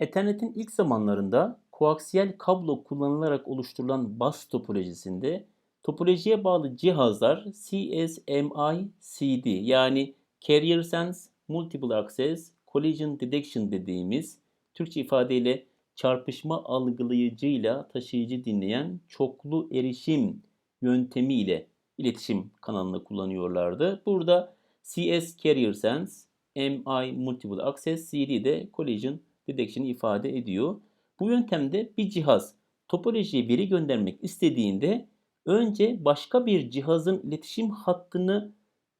Ethernet'in ilk zamanlarında koaksiyel kablo kullanılarak oluşturulan bus topolojisinde topolojiye bağlı cihazlar CSMI-CD yani Carrier Sense Multiple Access Collision Detection dediğimiz Türkçe ifadeyle çarpışma algılayıcıyla taşıyıcı dinleyen çoklu erişim yöntemiyle iletişim kanalını kullanıyorlardı. Burada CS Carrier Sense, MI Multiple Access, CD de Collision Detection ifade ediyor. Bu yöntemde bir cihaz topolojiye veri göndermek istediğinde önce başka bir cihazın iletişim hattını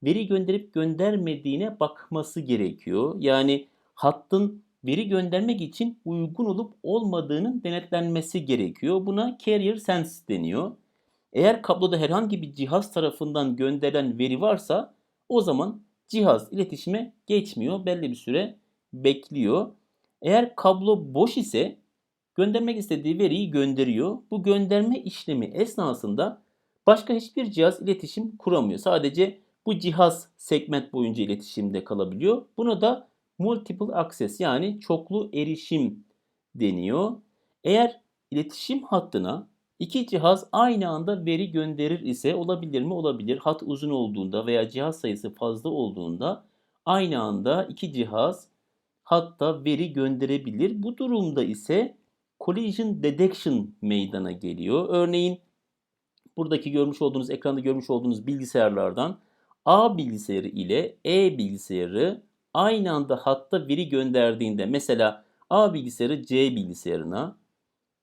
veri gönderip göndermediğine bakması gerekiyor. Yani hattın veri göndermek için uygun olup olmadığının denetlenmesi gerekiyor. Buna carrier sense deniyor. Eğer kabloda herhangi bir cihaz tarafından gönderilen veri varsa o zaman cihaz iletişime geçmiyor. Belli bir süre bekliyor. Eğer kablo boş ise göndermek istediği veriyi gönderiyor. Bu gönderme işlemi esnasında başka hiçbir cihaz iletişim kuramıyor. Sadece bu cihaz segment boyunca iletişimde kalabiliyor. Buna da multiple access yani çoklu erişim deniyor. Eğer iletişim hattına iki cihaz aynı anda veri gönderir ise olabilir mi? Olabilir. Hat uzun olduğunda veya cihaz sayısı fazla olduğunda aynı anda iki cihaz hatta veri gönderebilir. Bu durumda ise collision detection meydana geliyor. Örneğin buradaki görmüş olduğunuz ekranda görmüş olduğunuz bilgisayarlardan A bilgisayarı ile E bilgisayarı aynı anda hatta veri gönderdiğinde mesela A bilgisayarı C bilgisayarına,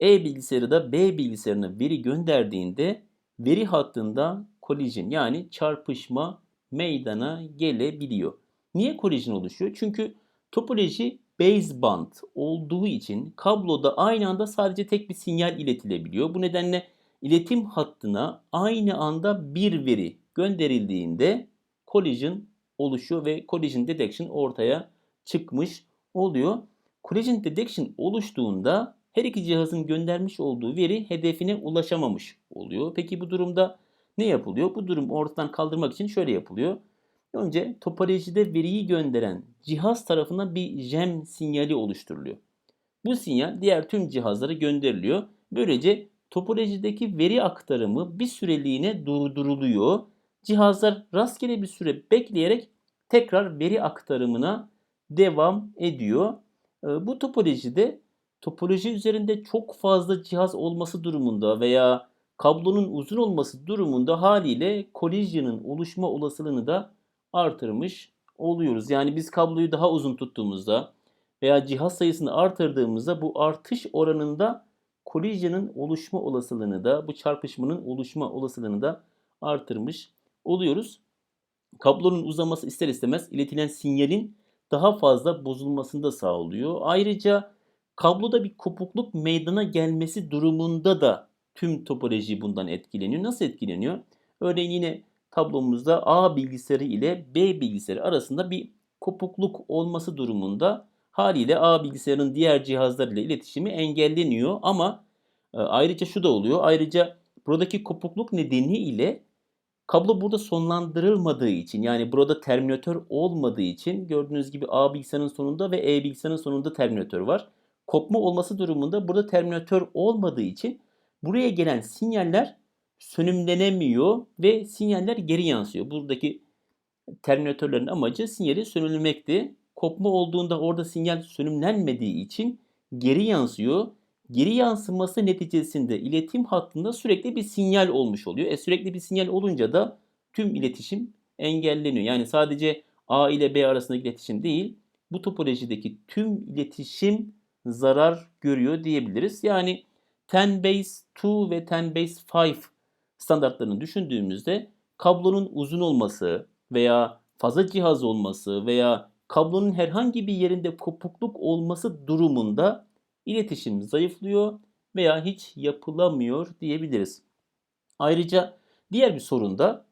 E bilgisayarı da B bilgisayarına veri gönderdiğinde veri hattında collision yani çarpışma meydana gelebiliyor. Niye collision oluşuyor? Çünkü topoloji baseband olduğu için kabloda aynı anda sadece tek bir sinyal iletilebiliyor. Bu nedenle iletim hattına aynı anda bir veri gönderildiğinde collision oluşuyor ve collision detection ortaya çıkmış oluyor. Collision detection oluştuğunda her iki cihazın göndermiş olduğu veri hedefine ulaşamamış oluyor. Peki bu durumda ne yapılıyor? Bu durum ortadan kaldırmak için şöyle yapılıyor. Önce topolojide veriyi gönderen cihaz tarafından bir JEM sinyali oluşturuluyor. Bu sinyal diğer tüm cihazlara gönderiliyor. Böylece topolojideki veri aktarımı bir süreliğine durduruluyor. Cihazlar rastgele bir süre bekleyerek tekrar veri aktarımına devam ediyor. Ee, bu topolojide topoloji üzerinde çok fazla cihaz olması durumunda veya kablonun uzun olması durumunda haliyle collision'ın oluşma olasılığını da artırmış oluyoruz. Yani biz kabloyu daha uzun tuttuğumuzda veya cihaz sayısını artırdığımızda bu artış oranında collision'ın oluşma olasılığını da bu çarpışmanın oluşma olasılığını da artırmış oluyoruz. Kablonun uzaması ister istemez iletilen sinyalin daha fazla bozulmasını da sağlıyor. Ayrıca kabloda bir kopukluk meydana gelmesi durumunda da tüm topoloji bundan etkileniyor. Nasıl etkileniyor? Örneğin yine tablomuzda A bilgisayarı ile B bilgisayarı arasında bir kopukluk olması durumunda haliyle A bilgisayarının diğer cihazlar ile iletişimi engelleniyor ama e, ayrıca şu da oluyor. Ayrıca buradaki kopukluk nedeniyle kablo burada sonlandırılmadığı için yani burada terminatör olmadığı için gördüğünüz gibi A bilgisayarının sonunda ve E bilgisayarının sonunda terminatör var. Kopma olması durumunda burada terminatör olmadığı için buraya gelen sinyaller sönümlenemiyor ve sinyaller geri yansıyor. Buradaki terminatörlerin amacı sinyali sönümlemekti. Kopma olduğunda orada sinyal sönümlenmediği için geri yansıyor. Geri yansıması neticesinde iletim hattında sürekli bir sinyal olmuş oluyor. E sürekli bir sinyal olunca da tüm iletişim engelleniyor. Yani sadece A ile B arasındaki iletişim değil, bu topolojideki tüm iletişim zarar görüyor diyebiliriz. Yani 10 base 2 ve 10 base 5 standartlarını düşündüğümüzde kablonun uzun olması veya fazla cihaz olması veya kablonun herhangi bir yerinde kopukluk olması durumunda iletişim zayıflıyor veya hiç yapılamıyor diyebiliriz. Ayrıca diğer bir sorun da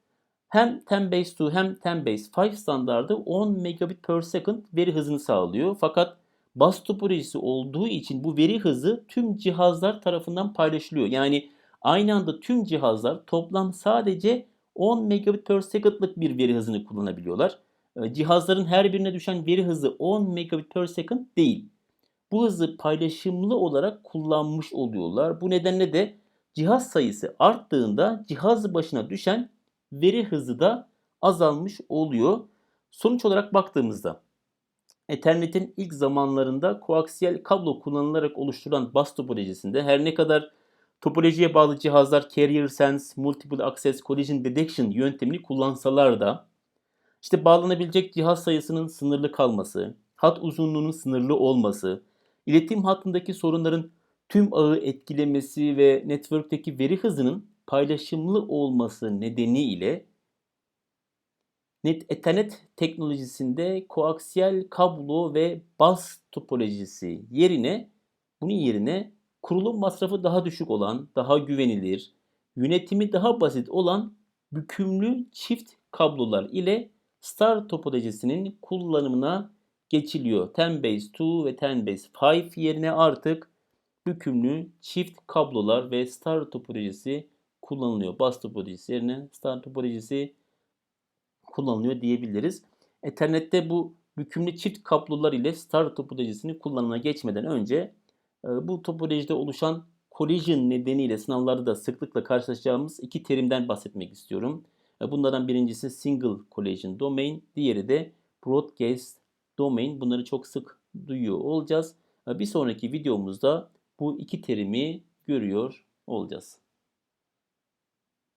hem 10 base 2 hem 10 base 5 standardı 10 megabit per second veri hızını sağlıyor. Fakat bus topolojisi olduğu için bu veri hızı tüm cihazlar tarafından paylaşılıyor. Yani aynı anda tüm cihazlar toplam sadece 10 megabit per second'lık bir veri hızını kullanabiliyorlar. Cihazların her birine düşen veri hızı 10 megabit per second değil. bu hızı paylaşımlı olarak kullanmış oluyorlar. Bu nedenle de cihaz sayısı arttığında cihaz başına düşen veri hızı da azalmış oluyor. Sonuç olarak baktığımızda Ethernet'in ilk zamanlarında koaksiyel kablo kullanılarak oluşturulan bus topolojisinde her ne kadar topolojiye bağlı cihazlar Carrier Sense, Multiple Access Collision Detection yöntemini kullansalar da işte bağlanabilecek cihaz sayısının sınırlı kalması, hat uzunluğunun sınırlı olması, iletim hattındaki sorunların tüm ağı etkilemesi ve network'teki veri hızının paylaşımlı olması nedeniyle Net Ethernet teknolojisinde koaksiyel kablo ve bus topolojisi yerine bunun yerine kurulum masrafı daha düşük olan, daha güvenilir, yönetimi daha basit olan bükümlü çift kablolar ile star topolojisinin kullanımına geçiliyor. 10 base 2 ve 10 base 5 yerine artık bükümlü çift kablolar ve star topolojisi kullanılıyor. Bus topolojisi yerine star topolojisi kullanılıyor diyebiliriz. Ethernet'te bu bükümlü çift kablolar ile star topolojisini kullanıma geçmeden önce bu topolojide oluşan collision nedeniyle sınavlarda da sıklıkla karşılaşacağımız iki terimden bahsetmek istiyorum. E, Bunlardan birincisi single collision domain, diğeri de broadcast domain. Bunları çok sık duyuyor olacağız. E, Bir sonraki videomuzda bu iki terimi görüyor olacağız.